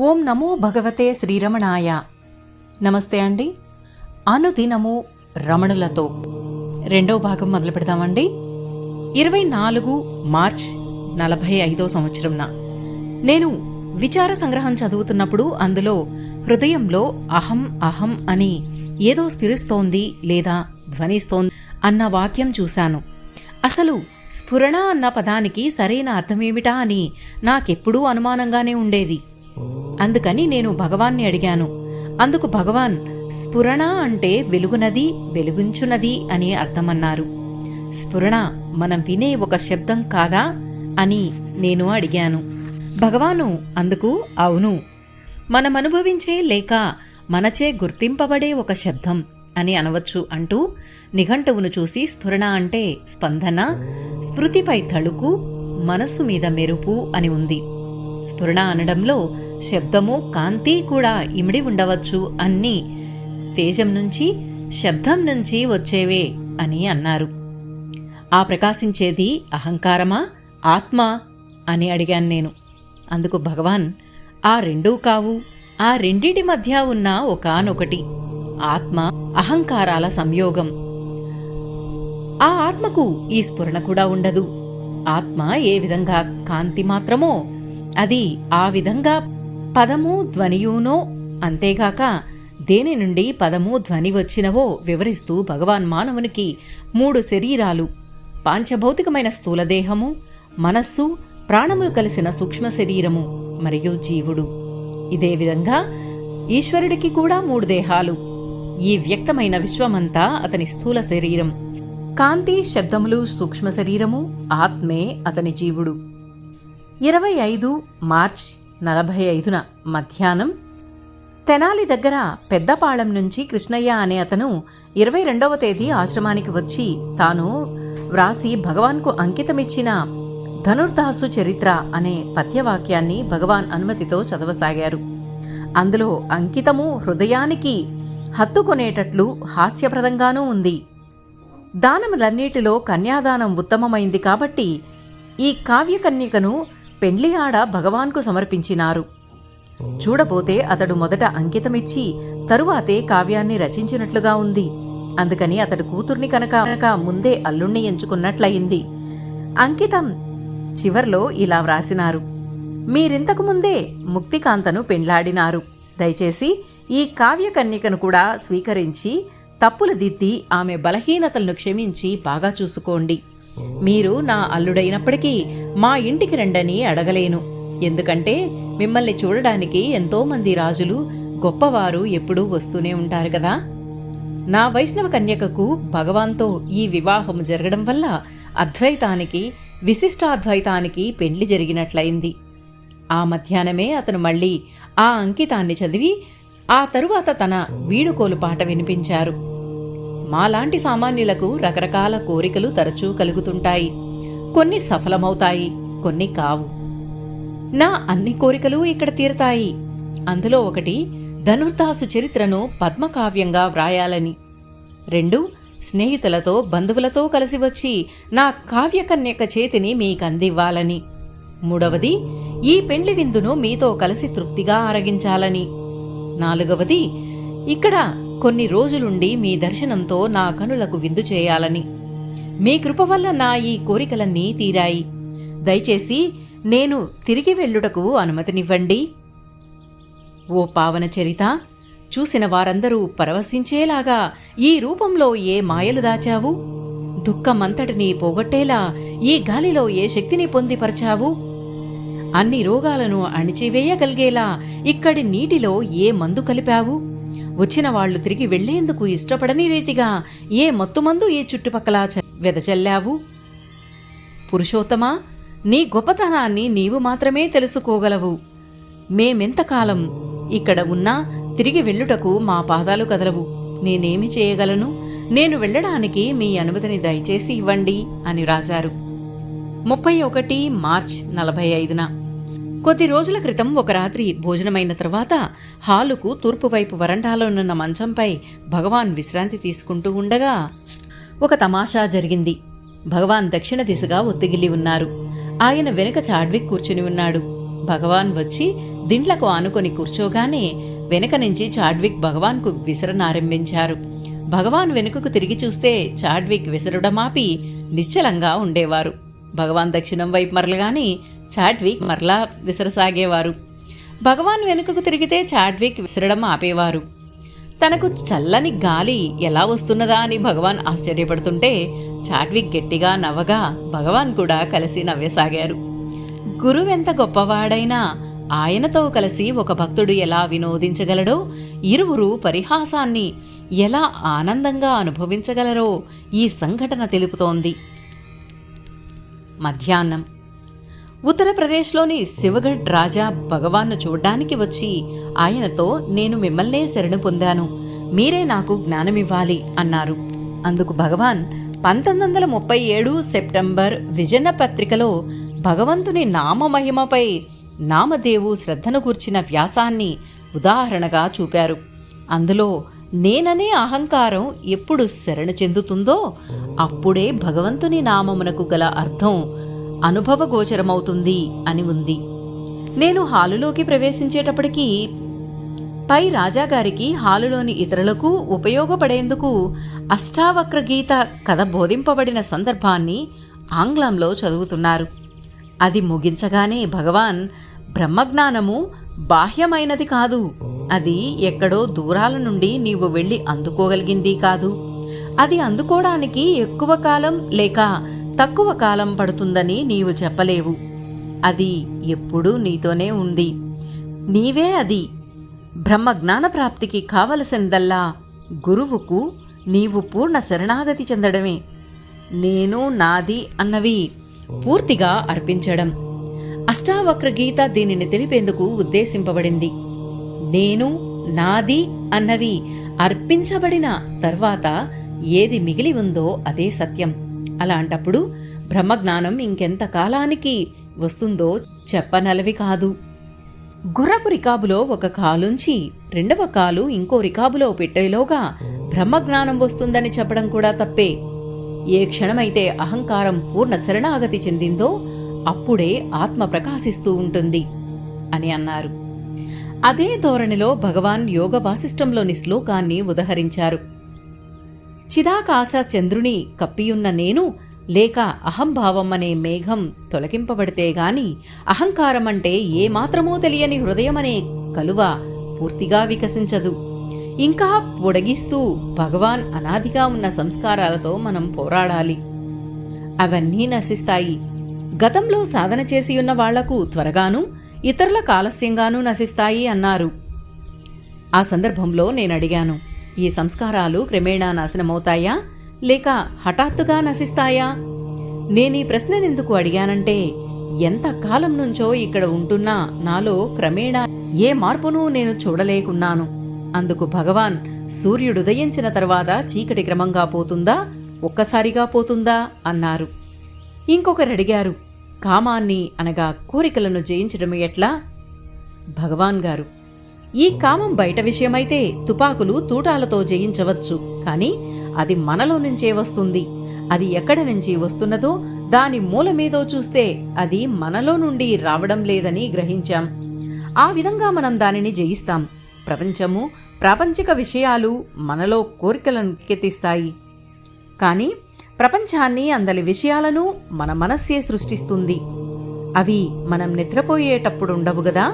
ఓం నమో భగవతే శ్రీరమణాయ. నమస్తే అండి. అనుదినము రమణులతో. రెండవ భాగం మొదలు పెడదామండి. ఇరవై నాలుగు మార్చ్ నలభై ఐదో సంవత్సరంన. నేను విచార సంగ్రహం చదువుతున్నప్పుడు అందులో హృదయంలో అహం అహం అని ఏదో స్ఫిరిస్తోంది లేదా ధ్వనిస్తోంది అన్న వాక్యం చూశాను. అసలు స్ఫురణ అన్న పదానికి సరైన అర్థమేమిటా అని నాకెప్పుడూ అనుమానంగానే ఉండేది. అందుకని నేను భగవాన్ని అడిగాను. అందుకు భగవాన్ స్ఫురణ అంటే వెలుగునది వెలుగుంచునది అని అర్థమన్నారు. స్ఫురణ మనం వినే ఒక శబ్దం కాదా అని నేను అడిగాను. భగవాను అందుకు అవును. మనం అనుభవించే లేక మనచే గుర్తింపబడే ఒక శబ్దం అని అనవచ్చు అంటూ నిఘంటువును చూసి స్ఫురణ అంటే స్పందన స్మృతిపై తళుకు మనస్సు మీద మెరుపు అని ఉంది. స్ఫురణ అనడంలో శబ్దము కాంతి కూడా ఇమిడి ఉండవచ్చు అన్ని తేజం నుంచి శబ్దం నుంచి వచ్చేవే అని అన్నారు. ఆ ప్రకాశించేది అహంకారమా ఆత్మ అని అడిగాను నేను. అందుకు భగవాన్ ఆ రెండూ కావు. ఆ రెండింటి మధ్య ఉన్న ఒకనొకటి ఆత్మ అహంకారాల సంయోగం. ఆ ఆత్మకు ఈ స్ఫురణ కూడా ఉండదు. ఆత్మ ఏ విధంగా కాంతి మాత్రమో అది ఆ విధంగా పదము ధ్వనియునో అంతేగాక దేని నుండి పదము ధ్వని వచ్చినవో వివరిస్తూ భగవాన్ మానవునికి మూడు శరీరాలు పాంచభౌతికమైన స్థూలదేహము మనస్సు ప్రాణములు కలిసిన సూక్ష్మ శరీరము మరియు జీవుడు. ఇదే విధంగా ఈశ్వరుడికి కూడా మూడు దేహాలు ఈ వ్యక్తమైన విశ్వమంతా అతని స్థూల శరీరం. కాంతి శబ్దములు సూక్ష్మ శరీరము ఆత్మే అతని జీవుడు. ఇరవై ఐదు మార్చ్ నలభై ఐదున మధ్యాహ్నం తెనాలి దగ్గర పెద్దపాళెం నుంచి కృష్ణయ్య అనే అతను ఇరవై రెండవ తేదీ ఆశ్రమానికి వచ్చి తాను వ్రాసి భగవాన్కు అంకితమిచ్చిన ధనుర్దాసు చరిత్ర అనే పద్యవాక్యాన్ని భగవాన్ అనుమతితో చదవసాగారు. అందులో అంకితము హృదయానికి హత్తుకొనేటట్లు హాస్యప్రదంగానూ ఉంది. దానములన్నిటిలో కన్యాదానం ఉత్తమమైంది కాబట్టి ఈ కావ్యకన్యకను పెండ్లి ఆడ భగవాన్కు సమర్పించినారు. చూడబోతే అతడు మొదట అంకితమిచ్చి తరువాతే కావ్యాన్ని రచించినట్లుగా ఉంది. అందుకని అతడు కూతుర్ని కనుక ముందే అల్లుణ్ణి ఎంచుకున్నట్లయింది. అంకితం చివర్లో ఇలా వ్రాసినారు. మీరింతకు ముందే ముక్తికాంతను పెండ్లాడినారు. దయచేసి ఈ కావ్యకన్యకను కూడా స్వీకరించి తప్పులు దిద్ది ఆమె బలహీనతలను క్షమించి బాగా చూసుకోండి. మీరు నా అల్లుడైనప్పటికీ మా ఇంటికి రండని అడగలేను. ఎందుకంటే మిమ్మల్ని చూడడానికి ఎంతోమంది రాజులు గొప్పవారు ఎప్పుడూ వస్తూనే ఉంటారు కదా. నా వైష్ణవ కన్యకకు భగవాన్తో ఈ వివాహం జరగడం వల్ల అద్వైతానికి విశిష్టాద్వైతానికి పెళ్ళి జరిగినట్లయింది. ఆ మధ్యాహ్నమే అతను మళ్ళీ ఆ అంకితాన్ని చదివి ఆ తరువాత తన వీడుకోలు పాట వినిపించారు. మాలాంటి సామాన్యులకు రకరకాల కోరికలు తరచూ కలుగుతుంటాయి. కొన్ని సఫలమవుతాయి కొన్ని కావు. నా అన్ని కోరికలు ఇక్కడ తీరతాయి. అందులో ఒకటి ధనుర్దాసు చరిత్రను పద్మకావ్యంగా వ్రాయాలని. రెండు స్నేహితులతో బంధువులతో కలిసి వచ్చి నా కావ్యకన్యక చేతిని మీకు అందివ్వాలని మూడవది ఈ పెండ్లి విందును మీతో కలిసి తృప్తిగా ఆరగించాలని. నాలుగవది ఇక్కడ కొన్ని రోజులుండి మీ దర్శనంతో నా కనులకు విందు చేయాలని. మీ కృప వల్ల నా ఈ కోరికలన్నీ తీరాయి. దయచేసి నేను తిరిగి వెళ్ళుటకు అనుమతినివ్వండి. ఓ పావన చరిత చూసిన వారందరూ పరవశించేలాగా ఈ రూపంలో ఏ మాయలు దాచావు? దుఃఖమంతటిని పోగొట్టేలా ఈ గాలిలో ఏ శక్తిని పొందిపరచావు? అన్ని రోగాలను అణిచివేయగలిగేలా ఇక్కడి నీటిలో ఏ మందు కలిపావు? వచ్చిన వాళ్ళు తిరిగి వెళ్ళేందుకు ఇష్టపడని రీతిగా ఏ మత్తుమందు ఈ చుట్టుపక్కల చ- వెదజల్లావు పురుషోత్తమా నీ గొప్పతనాన్ని నీవు మాత్రమే తెలుసుకోగలవు. మేమెంతకాలం ఇక్కడ ఉన్నా తిరిగి వెళ్ళుటకు మా పాదాలు కదలవు. నేనేమి చేయగలను? నేను వెళ్ళడానికి మీ అనుమతిని దయచేసి ఇవ్వండి అని రాశారు. ముప్పై ఒకటి మార్చ్ నలభై ఐదున కొద్ది రోజుల క్రితం ఒక రాత్రి భోజనమైన తర్వాత హాలుకు తూర్పువైపు వరండాలోనున్న మంచంపై భగవాన్ విశ్రాంతి తీసుకుంటూ ఉండగా ఒక తమాషా జరిగింది. భగవాన్ దక్షిణ దిశగా ఒత్తిగిల్లి ఉన్నారు. ఆయన వెనుక చాడ్విక్ కూర్చుని ఉన్నాడు. భగవాన్ వచ్చి దిండ్లకు ఆనుకొని కూర్చోగానే వెనక నుంచి చాడ్విక్ భగవాన్కు విసరనారంభించారు భగవాన్ వెనుకకు తిరిగి చూస్తే చాడ్విక్ విసరడమాపి నిశ్చలంగా ఉండేవారు. భగవాన్ దక్షిణం వైపు మరలగాని చాడ్విక్ మరలా విసరసాగేవారు. భగవాన్ వెనుకకు తిరిగితే చాడ్విక్ విసరడం ఆపేవారు. తనకు చల్లని గాలి ఎలా వస్తున్నదా అని భగవాన్ ఆశ్చర్యపడుతుంటే చాడ్విక్ గట్టిగా నవ్వగా భగవాన్ కూడా కలిసి నవ్వసాగారు. గురువెంత గొప్పవాడైనా ఆయనతో కలిసి ఒక భక్తుడు ఎలా వినోదించగలడో ఇరువురు పరిహాసాన్ని ఎలా ఆనందంగా అనుభవించగలరో ఈ సంఘటన తెలుపుతోంది. మధ్యాహ్నం. ఉత్తరప్రదేశ్లోని శివగఢ్ రాజా భగవాన్ను చూడ్డానికి వచ్చి ఆయనతో నేను మిమ్మల్నే శరణు పొందాను. మీరే నాకు జ్ఞానమివ్వాలి అన్నారు. అందుకు భగవాన్ పంతొమ్మిది వందల ముప్పై ఏడు సెప్టెంబర్ విజన పత్రికలో భగవంతుని నామమహిమపై నామదేవు శ్రద్ధను గుర్చిన వ్యాసాన్ని ఉదాహరణగా చూపారు. అందులో నేననే అహంకారం ఎప్పుడు శరణ చెందుతుందో అప్పుడే భగవంతుని నామమునకు గల అర్థం అనుభవగోచరమవుతుంది అని ఉంది. నేను హాలులోకి ప్రవేశించేటప్పటికీ పై రాజాగారికి హాలులోని ఇతరులకు ఉపయోగపడేందుకు అష్టావక్ర గీత కథ బోధింపబడిన సందర్భాన్ని ఆంగ్లంలో చదువుతున్నారు. అది ముగించగానే భగవాన్ బ్రహ్మజ్ఞానము బాహ్యమైనది కాదు. అది ఎక్కడో దూరాల నుండి నీవు వెళ్ళి అందుకోగలిగింది కాదు. అది అందుకోవడానికి ఎక్కువ కాలం లేక తక్కువ కాలం పడుతుందని నీవు చెప్పలేవు. అది ఎప్పుడూ నీతోనే ఉంది. నీవే అది. బ్రహ్మ జ్ఞాన ప్రాప్తికి కావలసిందల్లా గురువుకు నీవు పూర్ణ శరణాగతి చెందడమే. నేను నాది అన్నవి పూర్తిగా అర్పించడం. అష్టావక్ర గీత దీనిని తెలిపేందుకు ఉద్దేశింపబడింది. నేను నాది అన్నవి అర్పించబడిన తర్వాత ఏది మిగిలి ఉందో అదే సత్యం. అలాంటప్పుడు బ్రహ్మజ్ఞానం ఇంకెంత కాలానికి వస్తుందో చెప్పనలవి కాదు. గుర్రపు రికాబులో ఒక కాలుంచి రెండవ కాలు ఇంకో రికాబులో పెట్టేలోగా బ్రహ్మజ్ఞానం వస్తుందని చెప్పడం కూడా తప్పే. ఏ క్షణమైతే అహంకారం పూర్ణ శరణాగతి చెందిందో అప్పుడే ఆత్మ ప్రకాశిస్తూ ఉంటుంది అని అన్నారు. అదే ధోరణిలో భగవాన్ యోగ వాసిష్టంలోని శ్లోకాన్ని ఉదహరించారు. చిదాకాశ చంద్రుని కప్పియున్న నేను లేక అహంభావం అనే మేఘం తొలగింపబడితే గాని అహంకారమంటే ఏమాత్రమూ తెలియని హృదయమనే కలువ పూర్తిగా వికసించదు. ఇంకా పొడిగిస్తూ భగవాన్ అనాదిగా ఉన్న సంస్కారాలతో మనం పోరాడాలి. అవన్నీ నశిస్తాయి. గతంలో సాధన చేసి ఉన్న వాళ్ళకు త్వరగాను ఇతరుల కాలస్యంగానూ నశిస్తాయి అన్నారు. ఆ సందర్భంలో నేను అడిగాను ఈ సంస్కారాలు క్రమేణా నాశనమవుతాయా లేక హఠాత్తుగా నశిస్తాయా? నేనీ ప్రశ్ననెందుకు అడిగానంటే ఎంత కాలం నుంచో ఇక్కడ ఉంటున్నా నాలో క్రమేణా ఏ మార్పును నేను చూడలేకున్నాను. అందుకు భగవాన్ సూర్యుడుదయించిన తర్వాత చీకటి క్రమంగా పోతుందా ఒక్కసారిగా పోతుందా అన్నారు. ఇంకొకరు అడిగారు కామాన్ని అనగా కోరికలను జయించడం ఎట్లా? భగవాన్ గారు ఈ కామం బయట విషయమైతే తుపాకులు తూటాలతో జయించవచ్చు కానీ అది మనలో నుంచే వస్తుంది. అది ఎక్కడ నుంచి వస్తున్నదో దాని మూలమేదో చూస్తే అది మనలో నుండి రావడం లేదని గ్రహించాం. ఆ విధంగా మనం దానిని జయిస్తాం. ప్రపంచము ప్రాపంచిక విషయాలు మనలో కోరికలను కెత్తిస్తాయి కానీ ప్రపంచాన్ని అందలి విషయాలను మన మనస్సే సృష్టిస్తుంది. అవి మనం నిద్రపోయేటప్పుడు ఉండవు గదా?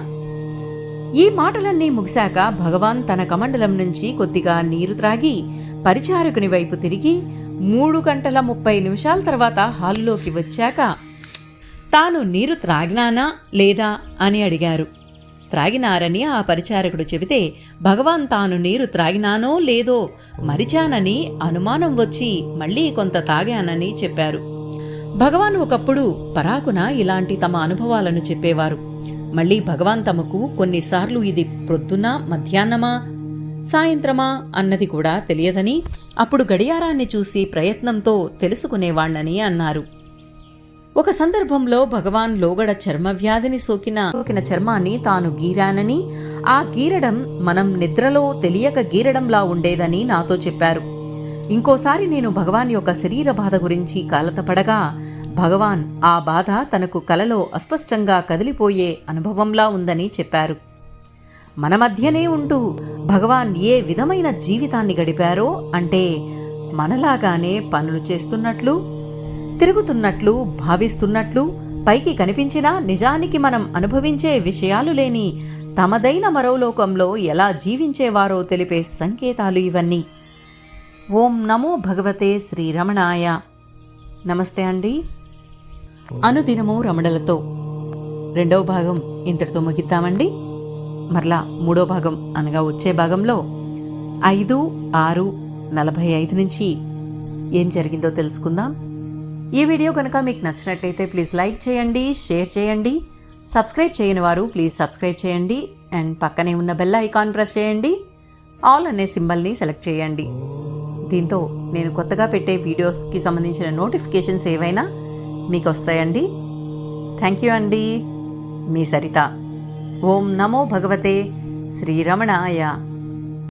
ఈ మాటలన్నీ ముగిశాక భగవాన్ తన కమండలం నుంచి కొద్దిగా నీరు త్రాగి పరిచారకుని వైపు తిరిగి మూడు గంటల ముప్పై నిమిషాల తర్వాత హాల్లోకి వచ్చాక తాను నీరు త్రాగినానా లేదా? అని అడిగారు. త్రాగినారని ఆ పరిచారకుడు చెబితే భగవాన్ తాను నీరు త్రాగినానో లేదో మరిచానని అనుమానం వచ్చి మళ్ళీ కొంత తాగానని చెప్పారు. భగవాన్ ఒకప్పుడు పరాకున ఇలాంటి తమ అనుభవాలను చెప్పేవారు. మళ్ళీ భగవాన్ తమకు కొన్నిసార్లు ఇది ప్రొద్దున మధ్యాహ్నమా సాయంత్రమా అన్నది కూడా తెలియదని అప్పుడు గడియారాన్ని చూసి ప్రయత్నంతో తెలుసుకునేవాణ్ణని అన్నారు. ఒక సందర్భంలో భగవాన్ లోగడ చర్మ వ్యాధిని సోకిన సోకిన చర్మాన్ని తాను గీరానని ఆ గీరడం మనం నిద్రలో తెలియక గీరడంలా ఉండేదని నాతో చెప్పారు. ఇంకోసారి నేను భగవాన్ యొక్క శరీర బాధ గురించి కాలతపడగా భగవాన్ ఆ బాధ తనకు కలలో అస్పష్టంగా కదిలిపోయే అనుభవంలా ఉందని చెప్పారు. మన మధ్యనే ఉంటూ భగవాన్ ఏ విధమైన జీవితాన్ని గడిపారో అంటే మనలాగానే పనులు చేస్తున్నట్లు తిరుగుతున్నట్లు భావిస్తున్నట్లు పైకి కనిపించినా నిజానికి మనం అనుభవించే విషయాలు లేని తమదైన మరో లోకంలో ఎలా జీవించేవారో తెలిపే సంకేతాలు ఇవన్నీ. ఓం నమో భగవతే శ్రీరమణాయ. నమస్తే అండి. అనుదినము రమణలతో రెండవ భాగం ఇంతటితో ముగిద్దామండి. మరలా మూడో భాగం అనగా వచ్చే భాగంలో ఐదు ఆరు నలభై ఐదు నుంచి ఏం జరిగిందో తెలుసుకుందాం. ఈ వీడియో కనుక మీకు నచ్చినట్లయితే ప్లీజ్ లైక్ చేయండి షేర్ చేయండి. సబ్స్క్రైబ్ చేయని వారు ప్లీజ్ సబ్స్క్రైబ్ చేయండి. అండ్ పక్కనే ఉన్న బెల్ ఐకాన్ ప్రెస్ చేయండి. ఆల్ అనే సింబల్ని సెలెక్ట్ చేయండి. దీంతో నేను కొత్తగా పెట్టే వీడియోస్కి సంబంధించిన నోటిఫికేషన్స్ ఏవైనా మీకు వస్తాయండి. థ్యాంక్ యూ అండి. మీ సరిత. ఓం నమో భగవతే శ్రీరమణాయ